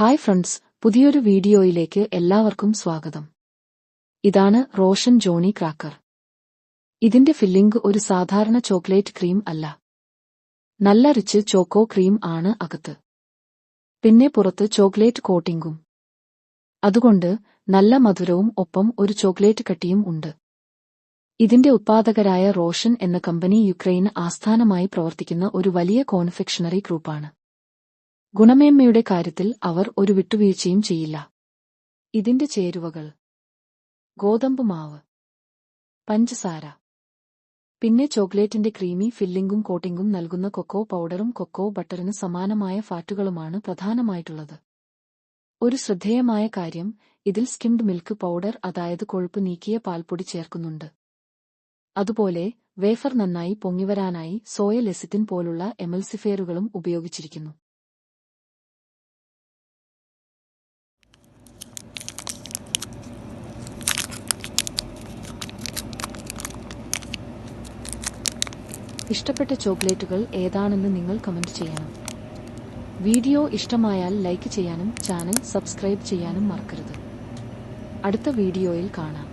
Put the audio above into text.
Hi friends പുതിയൊരു വീഡിയോയിലേക്ക് എല്ലാവർക്കും സ്വാഗതം. ഇതാണ് റോഷൻ ജോണി ക്രാക്കർ. ഇതിന്റെ ഫില്ലിംഗ് ഒരു സാധാരണ ചോക്ലേറ്റ് ക്രീം അല്ല. നല്ല റിച്ച് ചോക്കോ ക്രീം ആണ് അകത്ത്. പിന്നെ പുറത്ത് ചോക്ലേറ്റ് കോട്ടിംഗും. അതുകൊണ്ട് നല്ല മധുരവും ഒപ്പം ഒരു ചോക്ലേറ്റ് കട്ടിയും ഉണ്ട്. ഇതിന്റെ ഉത്പാദകരായ റോഷൻ എന്ന കമ്പനി യുക്രൈന് ആസ്ഥാനമായി പ്രവർത്തിക്കുന്ന ഒരു വലിയ കോൺഫെക്ഷണറി ഗ്രൂപ്പാണ്. ഗുണമേന്മയുടെ കാര്യത്തിൽ അവർ ഒരു വിട്ടുവീഴ്ചയും ചെയ്യില്ല. ഇതിന്റെ ചേരുവകൾ. ഗോതമ്പ് മാവ്. പഞ്ചസാര. പിന്നെ ചോക്ലേറ്റിന്റെ ക്രീമി ഫില്ലിംഗും കോട്ടിംഗും നൽകുന്ന കൊക്കോ പൗഡറും കൊക്കോ ബട്ടറിന് സമാനമായ ഫാറ്റുകളുമാണ് പ്രധാനമായിട്ടുള്ളത്. ഒരു ശ്രദ്ധേയമായ കാര്യം ഇതിൽ സ്കിംഡ് മിൽക്ക് പൗഡർ അതായത് കൊഴുപ്പ് നീക്കിയ പാൽപ്പൊടി ചേർക്കുന്നുണ്ട്. അതുപോലെ വേഫർ നന്നായി പൊങ്ങിവരാനായി സോയ ലെസിറ്റിൻ പോലുള്ള എമൽസിഫെയറുകളും ഉപയോഗിച്ചിരിക്കുന്നു. ഇഷ്ടപ്പെട്ട ചോക്ലേറ്റുകൾ ഏതാണെന്ന് നിങ്ങൾ കമന്റ് ചെയ്യണം. വീഡിയോ ഇഷ്ടമായാൽ ലൈക്ക് ചെയ്യാനും ചാനൽ സബ്സ്ക്രൈബ് ചെയ്യാനും മറക്കരുത്. അടുത്ത വീഡിയോയിൽ കാണാം.